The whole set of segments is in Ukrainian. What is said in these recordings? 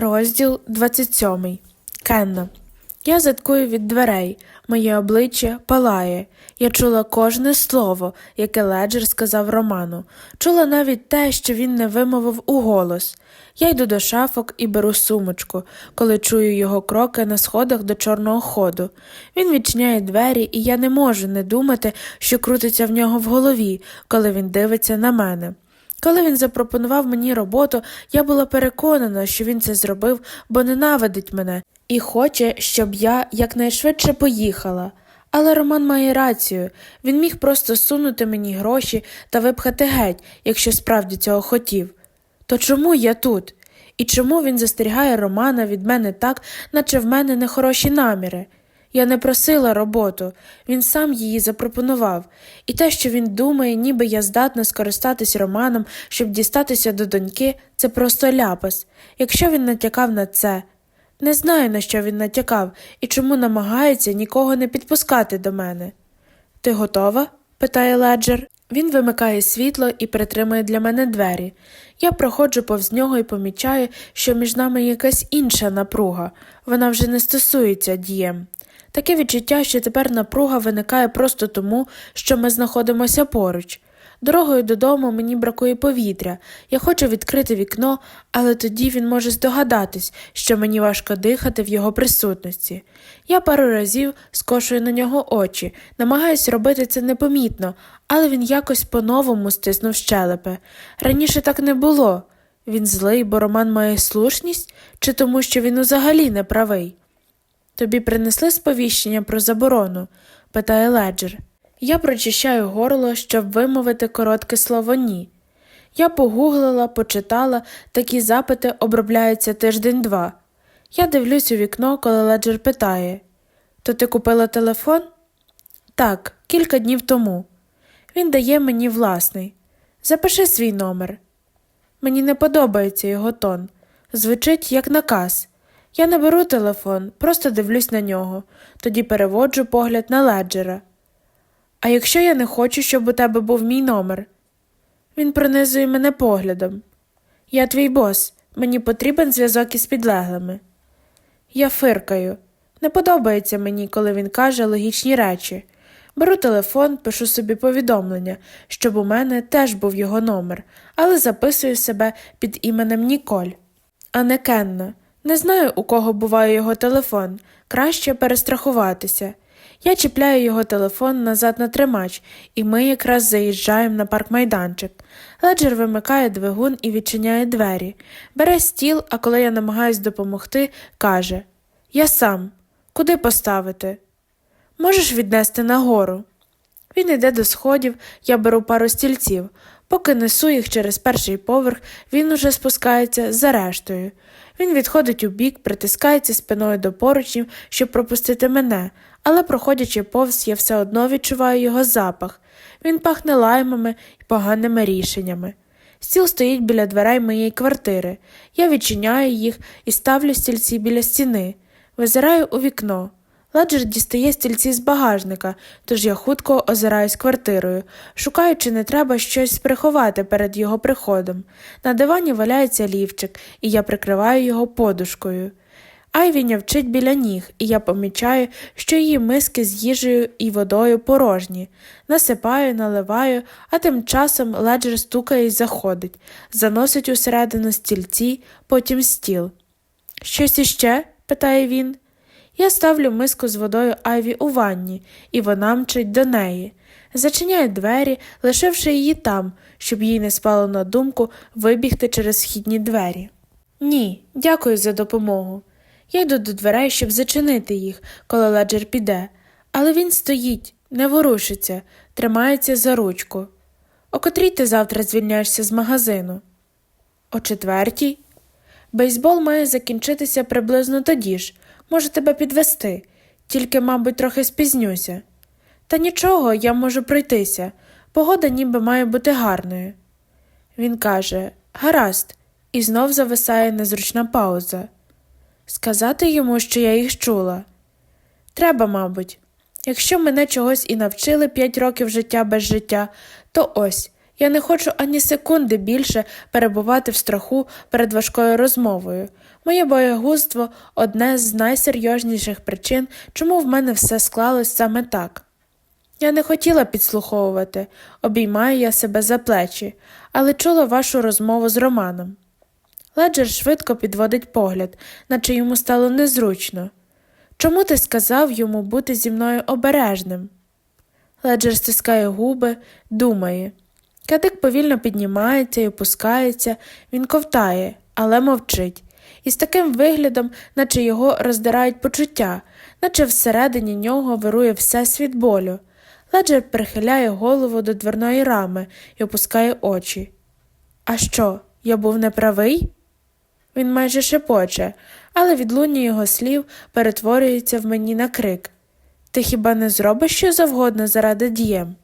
Розділ 27. Кенна. Я заткую від дверей. Моє обличчя палає. Я чула кожне слово, яке Леджер сказав Роману. Чула навіть те, що він не вимовив у голос. Я йду до шафок і беру сумочку, коли чую його кроки на сходах до чорного ходу. Він відчиняє двері, і я не можу не думати, що крутиться в нього в голові, коли він дивиться на мене. Коли він запропонував мені роботу, я була переконана, що він це зробив, бо ненавидить мене і хоче, щоб я якнайшвидше поїхала. Але Роман має рацію він міг просто сунути мені гроші та випхати геть, якщо справді цього хотів. То чому я тут? І чому він застерігає Романа від мене так, наче в мене нехороші наміри? Я не просила роботу, він сам її запропонував, і те, що він думає, ніби я здатна скористатись Романом, щоб дістатися до доньки, це просто ляпас, якщо він натякав на це. Не знаю, на що він натякав і чому намагається нікого не підпускати до мене. Ти готова? питає Леджер. Він вимикає світло і притримує для мене двері. Я проходжу повз нього і помічаю, що між нами якась інша напруга. Вона вже не стосується дієм. Таке відчуття, що тепер напруга виникає просто тому, що ми знаходимося поруч. Дорогою додому мені бракує повітря. Я хочу відкрити вікно, але тоді він може здогадатись, що мені важко дихати в його присутності. Я пару разів скошую на нього очі, намагаюсь робити це непомітно, але він якось по-новому стиснув щелепи. Раніше так не було. Він злий, бо Роман має слушність, чи тому, що він взагалі не правий? Тобі принесли сповіщення про заборону? питає Леджер. Я прочищаю горло, щоб вимовити коротке слово ні. Я погуглила, почитала, такі запити обробляються тиждень-два. Я дивлюсь у вікно, коли Леджер питає То ти купила телефон? Так, кілька днів тому. Він дає мені власний. Запиши свій номер. Мені не подобається його тон. Звучить як наказ. Я не беру телефон, просто дивлюсь на нього, тоді переводжу погляд на леджера. А якщо я не хочу, щоб у тебе був мій номер? Він пронизує мене поглядом. Я твій бос, мені потрібен зв'язок із підлеглими. Я фиркаю. Не подобається мені, коли він каже логічні речі. Беру телефон, пишу собі повідомлення, щоб у мене теж був його номер, але записую себе під іменем Ніколь, а не Кенна. Не знаю, у кого буває його телефон, краще перестрахуватися. Я чіпляю його телефон назад на тримач, і ми якраз заїжджаємо на паркмайданчик. Леджер вимикає двигун і відчиняє двері, бере стіл, а коли я намагаюсь допомогти, каже Я сам. Куди поставити? Можеш віднести нагору. Він йде до сходів, я беру пару стільців. Поки несу їх через перший поверх, він уже спускається за рештою. Він відходить у бік, притискається спиною до поручнів, щоб пропустити мене, але, проходячи повз, я все одно відчуваю його запах. Він пахне лаймами і поганими рішеннями. Стіл стоїть біля дверей моєї квартири. Я відчиняю їх і ставлю стільці біля стіни. Визираю у вікно. Ладжер дістає стільці з багажника, тож я хутко озираюсь квартирою, шукаю, чи не треба щось приховати перед його приходом. На дивані валяється лівчик, і я прикриваю його подушкою. Айві нявчить біля ніг, і я помічаю, що її миски з їжею і водою порожні. Насипаю, наливаю, а тим часом леджер стукає і заходить, заносить усередину стільці, потім стіл. Щось іще? питає він. Я ставлю миску з водою Айві у ванні, і вона мчить до неї. Зачиняю двері, лишивши її там, щоб їй не спало на думку вибігти через східні двері. Ні, дякую за допомогу. Я йду до дверей, щоб зачинити їх, коли леджер піде, але він стоїть, не ворушиться, тримається за ручку. О котрій ти завтра звільняєшся з магазину? О четвертій. Бейсбол має закінчитися приблизно тоді ж. Можу тебе підвести, тільки, мабуть, трохи спізнюся. Та нічого, я можу пройтися. Погода ніби має бути гарною. Він каже Гаразд, і знов зависає незручна пауза. Сказати йому, що я їх чула. Треба, мабуть. Якщо мене чогось і навчили п'ять років життя без життя, то ось Я не хочу ані секунди більше перебувати в страху перед важкою розмовою. Моє боягузтво одне з найсерйозніших причин, чому в мене все склалось саме так. Я не хотіла підслуховувати, обіймаю я себе за плечі, але чула вашу розмову з Романом. Леджер швидко підводить погляд, наче йому стало незручно. Чому ти сказав йому бути зі мною обережним? Леджер стискає губи, думає. Кадик повільно піднімається і опускається, він ковтає, але мовчить, і з таким виглядом, наче його роздирають почуття, наче всередині нього вирує всесвіт болю. Леджер прихиляє голову до дверної рами і опускає очі. А що, я був неправий? Він майже шепоче, але відлуння його слів перетворюється в мені на крик. Ти хіба не зробиш що завгодно заради дієм?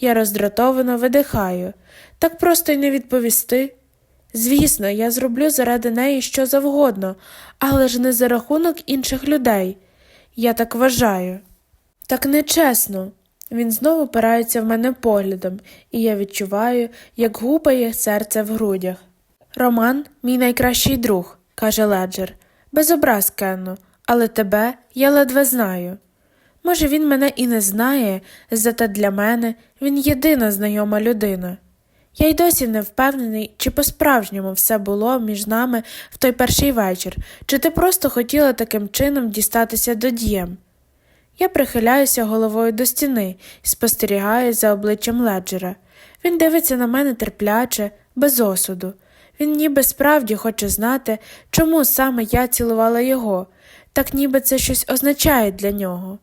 Я роздратовано видихаю, так просто й не відповісти. Звісно, я зроблю заради неї що завгодно, але ж не за рахунок інших людей. Я так вважаю. Так нечесно. Він знову опирається в мене поглядом, і я відчуваю, як гупає серце в грудях. Роман, мій найкращий друг, каже Леджер. Без образ, Кенно, але тебе я ледве знаю. Може, він мене і не знає, зате для мене він єдина знайома людина. Я й досі не впевнений, чи по-справжньому все було між нами в той перший вечір, чи ти просто хотіла таким чином дістатися до дієм. Я прихиляюся головою до стіни і спостерігаю за обличчям Леджера. Він дивиться на мене терпляче, без осуду. Він ніби справді хоче знати, чому саме я цілувала його, так ніби це щось означає для нього.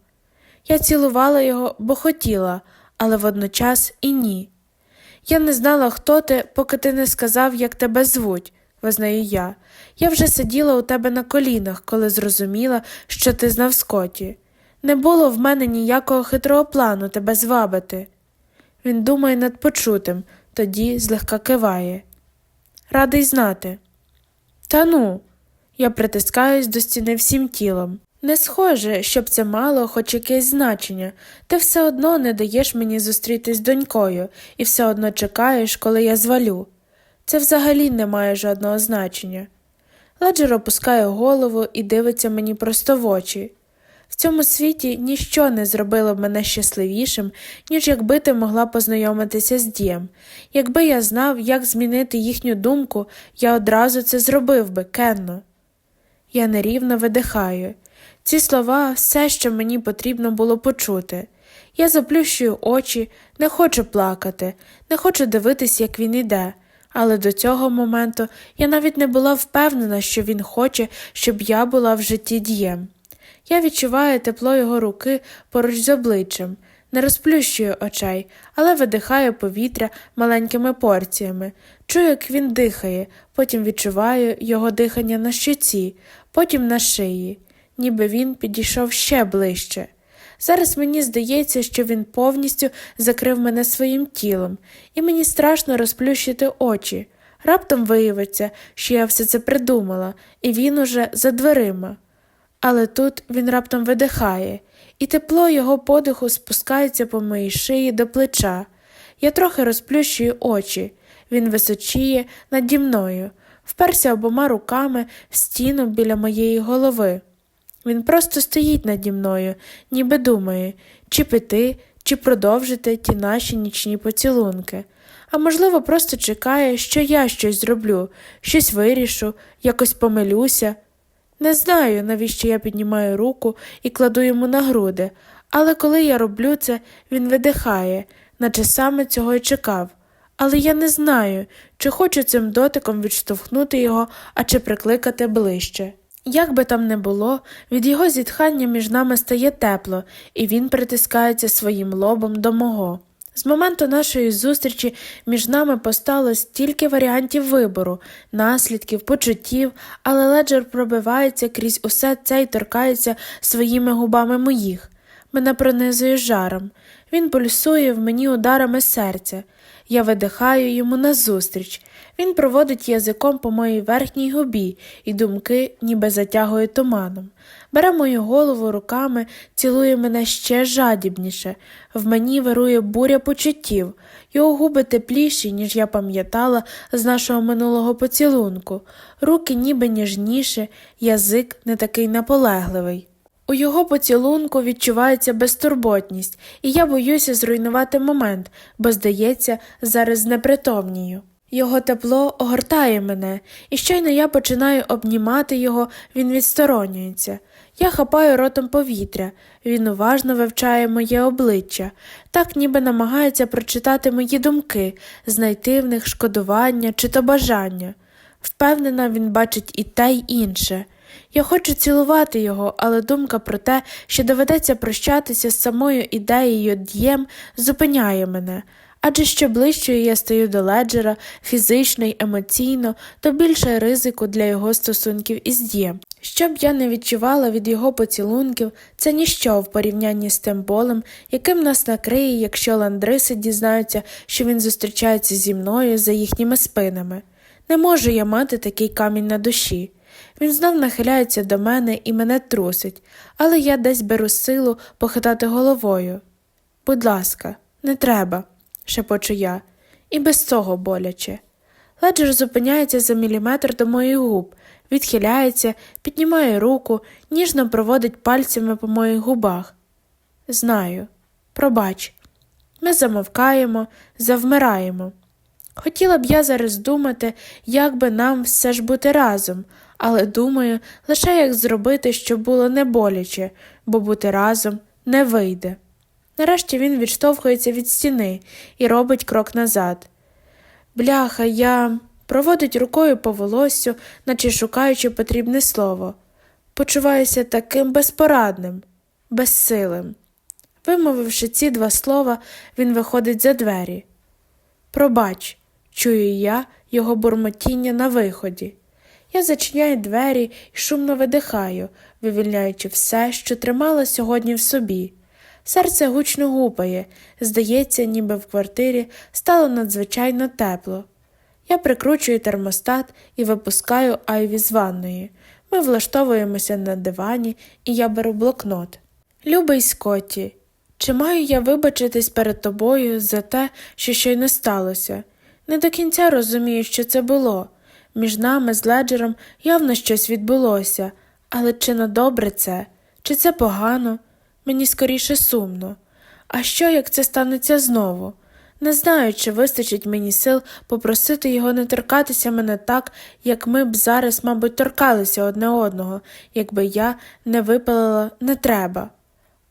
Я цілувала його, бо хотіла, але водночас і ні. Я не знала, хто ти, поки ти не сказав, як тебе звуть, визнаю я. Я вже сиділа у тебе на колінах, коли зрозуміла, що ти знав Скотті. Не було в мене ніякого хитрого плану тебе звабити. Він думає над почутим, тоді злегка киває. Радий знати. Та ну, я притискаюсь до стіни всім тілом. Не схоже, щоб це мало хоч якесь значення, ти все одно не даєш мені зустрітись з донькою і все одно чекаєш, коли я звалю. Це взагалі не має жодного значення. Леджер опускає голову і дивиться мені просто в очі. В цьому світі ніщо не зробило б мене щасливішим, ніж якби ти могла познайомитися з Дієм. Якби я знав, як змінити їхню думку, я одразу це зробив би, Кенно. Я нерівно видихаю. Ці слова все, що мені потрібно було почути. Я заплющую очі, не хочу плакати, не хочу дивитись, як він іде, але до цього моменту я навіть не була впевнена, що він хоче, щоб я була в житті дієм. Я відчуваю тепло його руки поруч з обличчям, не розплющую очей, але видихаю повітря маленькими порціями, чую, як він дихає, потім відчуваю його дихання на щоці, потім на шиї, ніби він підійшов ще ближче. Зараз мені здається, що він повністю закрив мене своїм тілом, і мені страшно розплющити очі. Раптом виявиться, що я все це придумала, і він уже за дверима. Але тут він раптом видихає, і тепло його подиху спускається по моїй шиї до плеча. Я трохи розплющую очі. Він височіє наді мною, вперся обома руками в стіну біля моєї голови. Він просто стоїть наді мною, ніби думає, чи піти, чи продовжити ті наші нічні поцілунки. А можливо, просто чекає, що я щось зроблю, щось вирішу, якось помилюся. Не знаю, навіщо я піднімаю руку і кладу йому на груди, але коли я роблю це, він видихає, наче саме цього й чекав. Але я не знаю, чи хочу цим дотиком відштовхнути його, а чи прикликати ближче. Як би там не було, від його зітхання між нами стає тепло, і він притискається своїм лобом до мого. З моменту нашої зустрічі між нами постало стільки варіантів вибору, наслідків, почуттів, але леджер пробивається крізь усе це і торкається своїми губами моїх. Мене пронизує жаром. Він пульсує в мені ударами серця. Я видихаю йому назустріч. Він проводить язиком по моїй верхній губі, і думки ніби затягує туманом. Бере мою голову руками, цілує мене ще жадібніше. В мені вирує буря почуттів. Його губи тепліші, ніж я пам'ятала з нашого минулого поцілунку, руки ніби ніжніше, язик не такий наполегливий. У його поцілунку відчувається безтурботність, і я боюся зруйнувати момент, бо, здається, зараз знепритомнію. Його тепло огортає мене, і щойно я починаю обнімати його, він відсторонюється. Я хапаю ротом повітря, він уважно вивчає моє обличчя, так ніби намагається прочитати мої думки, знайти в них шкодування чи то бажання. Впевнена, він бачить і те, й інше. Я хочу цілувати його, але думка про те, що доведеться прощатися з самою ідеєю д'єм, зупиняє мене. Адже що ближчою я стою до леджера, фізично й емоційно, то більше ризику для його стосунків із д'єм. Що б я не відчувала від його поцілунків, це ніщо в порівнянні з тим болем, яким нас накриє, якщо ландриси дізнаються, що він зустрічається зі мною за їхніми спинами. Не можу я мати такий камінь на душі. Він знов нахиляється до мене і мене трусить, але я десь беру силу похитати головою. Будь ласка, не треба, шепочу я, і без цього боляче. Леджер зупиняється за міліметр до моїх губ, відхиляється, піднімає руку, ніжно проводить пальцями по моїх губах. Знаю, пробач. Ми замовкаємо, завмираємо. Хотіла б я зараз думати, як би нам все ж бути разом, але думаю лише як зробити, щоб було не боляче, бо бути разом не вийде. Нарешті він відштовхується від стіни і робить крок назад. Бляха, я проводить рукою по волоссю, наче шукаючи потрібне слово. Почуваюся таким безпорадним, безсилим. Вимовивши ці два слова, він виходить за двері. Пробач, чую я його бурмотіння на виході. Я зачиняю двері і шумно видихаю, вивільняючи все, що тримала сьогодні в собі. Серце гучно гупає, здається, ніби в квартирі стало надзвичайно тепло. Я прикручую термостат і випускаю Айві з ванної. Ми влаштовуємося на дивані, і я беру блокнот. Любий Скотті, чи маю я вибачитись перед тобою за те, що щойно сталося? Не до кінця розумію, що це було. Між нами з леджером явно щось відбулося, але чи на добре це, чи це погано? Мені скоріше сумно. А що, як це станеться знову? Не знаю, чи вистачить мені сил попросити його не торкатися мене так, як ми б зараз, мабуть, торкалися одне одного, якби я не випалила не треба.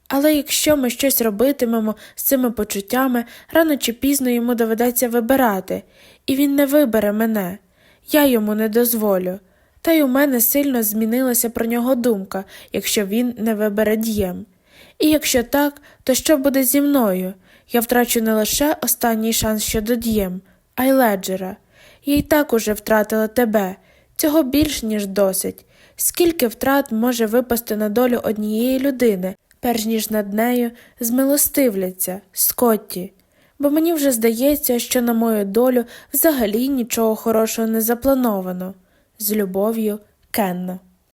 Але якщо ми щось робитимемо з цими почуттями, рано чи пізно йому доведеться вибирати, і він не вибере мене. Я йому не дозволю. Та й у мене сильно змінилася про нього думка, якщо він не вибере дієм. І якщо так, то що буде зі мною? Я втрачу не лише останній шанс щодо дієм, а й леджера. Я й так уже втратила тебе, цього більш, ніж досить. Скільки втрат може випасти на долю однієї людини, перш ніж над нею змилостивляться, Скотті? Бо мені вже здається, що на мою долю взагалі нічого хорошого не заплановано. З любов'ю, Кенна.